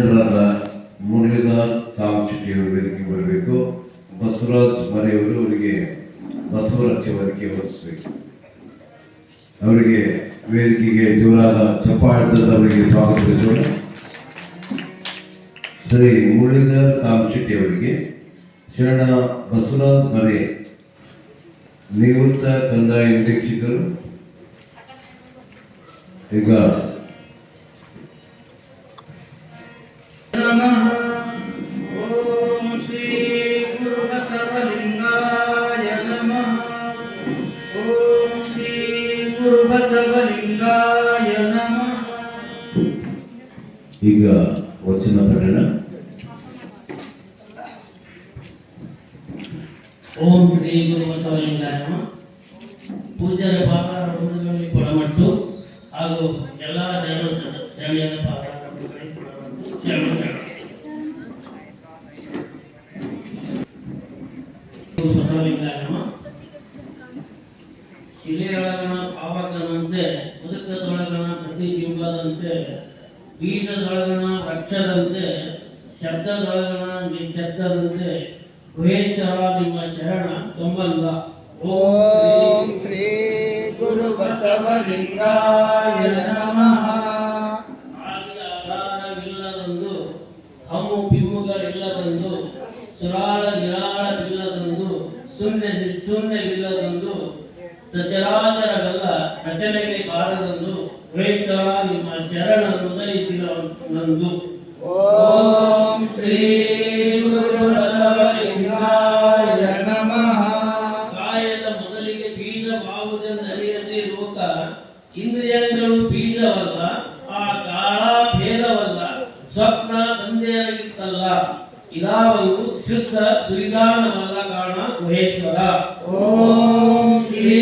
ಜನರಾದ ಮುರಳೀಧರ್ ಕಾಮಶೆಟ್ಟಿ ಅವರು ವೇದಿಕೆ ಬರಬೇಕು ಬಸವರಾಜ್ ಮರೆಯವರು ಅವರಿಗೆ ಬಸವರಾಜ್ ಅವರಿಗೆ ಹೊರಿಸಬೇಕು ಅವರಿಗೆ ವೇದಿಕೆಗೆ ಜೋರಾದ ಚಪ್ಪಾಳ್ದವರಿಗೆ ಸ್ವಾಗತಿಸೋಣ. ಶ್ರೀ ಮುರಳೀಧರ್ ಕಾಮಶೆಟ್ಟಿ ಅವರಿಗೆ ಶರಣ ಬಸವರಾಜ್ ಮರೆ, ನಿವೃತ್ತ ಕಂದಾಯ ನಿರೀಕ್ಷಕರು. ಈಗ ಈಗ ವಚನ ಪಠಣ. ಓಂ ಶ್ರೀ ಗುರುಬಸವಲಿಂಗಾಯ ನಮಃ. ಪೂಜ್ಯರ ಪಾದಾರ ಪೂಜೆಗಳಲ್ಲಿ ಕೊಡಮಟ್ಟು ಹಾಗೂ ಎಲ್ಲ ಜನರು ಶರಣೆಯರ ಪಾದಾರ ಪೂಜೆಗಳಲ್ಲಿ ಕೊಡಮಟ್ಟು. ಶಿಲೆಯೊಳಗನ ಶಿಲೆಯೊಳಗಣ ಪಾವಕನಂತೆ ಮುದುಕದೊಳಗಣ ಪ್ರತಿಬಿಂಬದಂತೆ ಬೀಜದೊಳಗಣ ವೃಕ್ಷದಂತೆ ಶಬ್ದದೊಳಗಣ ನಿಶಬ್ದದಂತೆ ಗುಹೇಶ್ವರ ನಿಮ್ಮ ಶರಣ ಸಂಬಂಧ. ಓಂ ಶ್ರೀ ಗುರು ಬಸವಲಿಂಗಾಯ ನಮಃ. ಆದಿ ಆಧಾರವಿಲ್ಲದಂದು ಹಮ್ಮು ಬಿಮ್ಮುಗಳಿಲ್ಲದಂದು ಸುರಾಳ ನಿರಾಳವಿಲ್ಲದಂದು ಶೂನ್ಯ ನಿಶೂನ್ಯವಿಲ್ಲದಂದು ಸಚರಾಚರವೆಲ್ಲ ರಚನೆಗೆ ಬಾರದಂದು ಗುಹೇಶ್ವರ ನಿಮ್ಮ ಶರಣ ಉದಯಿಸಿದಂದು ಓಂ ಶ್ರೀ ಗುರು ನಮಃ. ಕಾಯದ ಮೊದಲಿಗೆ ಬೀಜವಾವುದೆಂದರಿಯದೆ ಲೋಕ ಇಂದ್ರಿಯಗಳು ಬೀಜವಲ್ಲ ಆ ಕಾಳ ಭೇದವಲ್ಲ ಸ್ವಪ್ನ ತಂದೆಯಾಗಿತ್ತಲ್ಲ ಇದಾವವು ಶುದ್ಧ ಸುವಿಧಾನವಲ್ಲ ಕಾರಣ ಮಹೇಶ್ವರ ಓಂ ಶ್ರೀ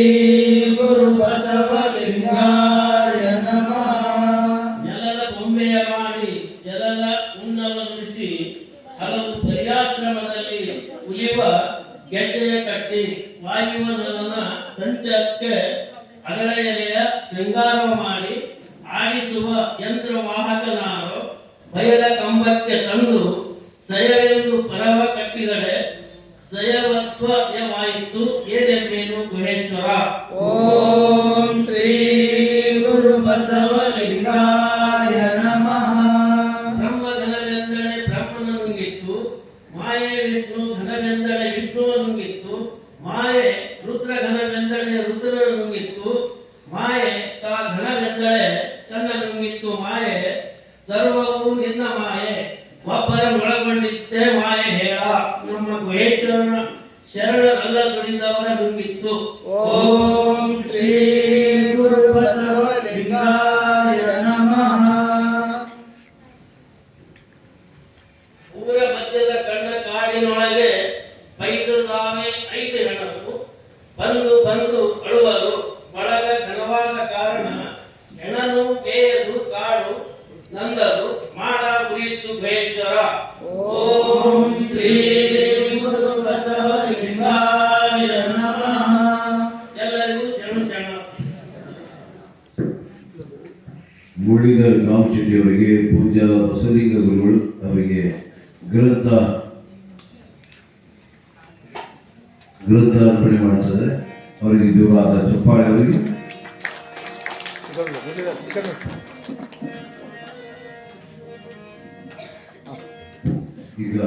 ಗುರು ಬಸವಲಿಂಗಾಯ ನಮಃ. ನೆಲದ ಬೊಂಬೆಯ ಮಾಡಿ ಜಲದ ಉಣ್ಣವನ್ನಿಸಿ ಹಲವು ಪರ್ಯಾಶ್ರಮದಲ್ಲಿ ಉಳಿಯುವ ಗೆಜ್ಜೆಯ ಕಟ್ಟಿ ವಾಯುವ ನಲನ ಸಂಚಕ್ಕೆ ಅಗಳೆಯ ಶೃಂಗಾರ ಮಾಡಿ ಆಡಿಸುವ ಯಂತ್ರ ವಾಹಕನಾರು ಬಯಲ ಕಂಬಕ್ಕೆ ತಂದು ಸಯವೆಂದು ಪರವ ಕಟ್ಟಿದರೆ ಸಯವತ್ವಯವಾಯಿತು ಏನೆಂಬೇನು ಗುಹೇಶ್ವರ? ಓಂ ಶ್ರೀ ಗುರು ಬಸವಲಿಂಗಾಯ ನಮಃ. ಬ್ರಹ್ಮ ಘನವೆಂದರೆ ಬ್ರಹ್ಮನ ನುಂಗಿತ್ತು ಮಾಯೆ ವಿಷ್ಣು ಘನವೆಂದರೆ ವಿಷ್ಣುವ ನುಂಗಿತ್ತು ಮಾಯೆ ರುದ್ರ ಘನವೆಂದರೆ ರುದ್ರನ ನುಂಗಿತ್ತು ಮಾಯೆ ತಾ ಘನವೆಂದರೆ ತನ್ನ ನುಂಗಿತ್ತು ಮಾಯೆ ಸರ್ವವು ನಿನ್ನ ಮಾಯೆ. ಮಾಯೆ ಹೇಳ. ನಮ್ಮ ಗುಹೇಶ್ವರನ ಶರಣರಲ್ಲ ದುಡಿದವರ ನುಂಗಿತ್ತು ಓಂ ಶ್ರೀ ಗುರು ಬಸವಲಿಂಗಾಯ ನಮಃ. ಊರ ಮಧ್ಯದ ಕಣ್ಣ ಕಾಡಿನೊಳಗೆ ಬೈದದಾವೆ ಐದು ಹೆಣರು ಬಂದು ಬಂದು ಅಳುವರು. ಬಳಗ ಘನವಾದ ಕಾರಣ ಹೆಣನು ಬೇಯದು ಕಾಡು. ನಂದರು ಮಾಡ ಕುರಿತು ಭೇಷರ ಓಂ ಶ್ರೀ ಗುರು ಬಸವಲಿಂಗಾಯ ನಮಃ. ಎಲ್ಲರಿಗೂ ಶರಣ ಶರಣ. ಮುರಳೀಧರ್ ಕಾಮಶೆಟ್ಟಿ ಅವರಿಗೆ ಪೂಜ್ಯ ಬಸಲಿಂಗ ಗುರುಗಳು ಅವರಿಗೆ ಗ್ರಂಥ ಗ್ರಂಥ ಅರ್ಪಣೆ ಮಾಡ್ತಾರೆ. ಅವರಿಗೆ ಜೋರಾದ ಚಪ್ಪಾಳೆ ಅವರಿಗೆ. ಈಗ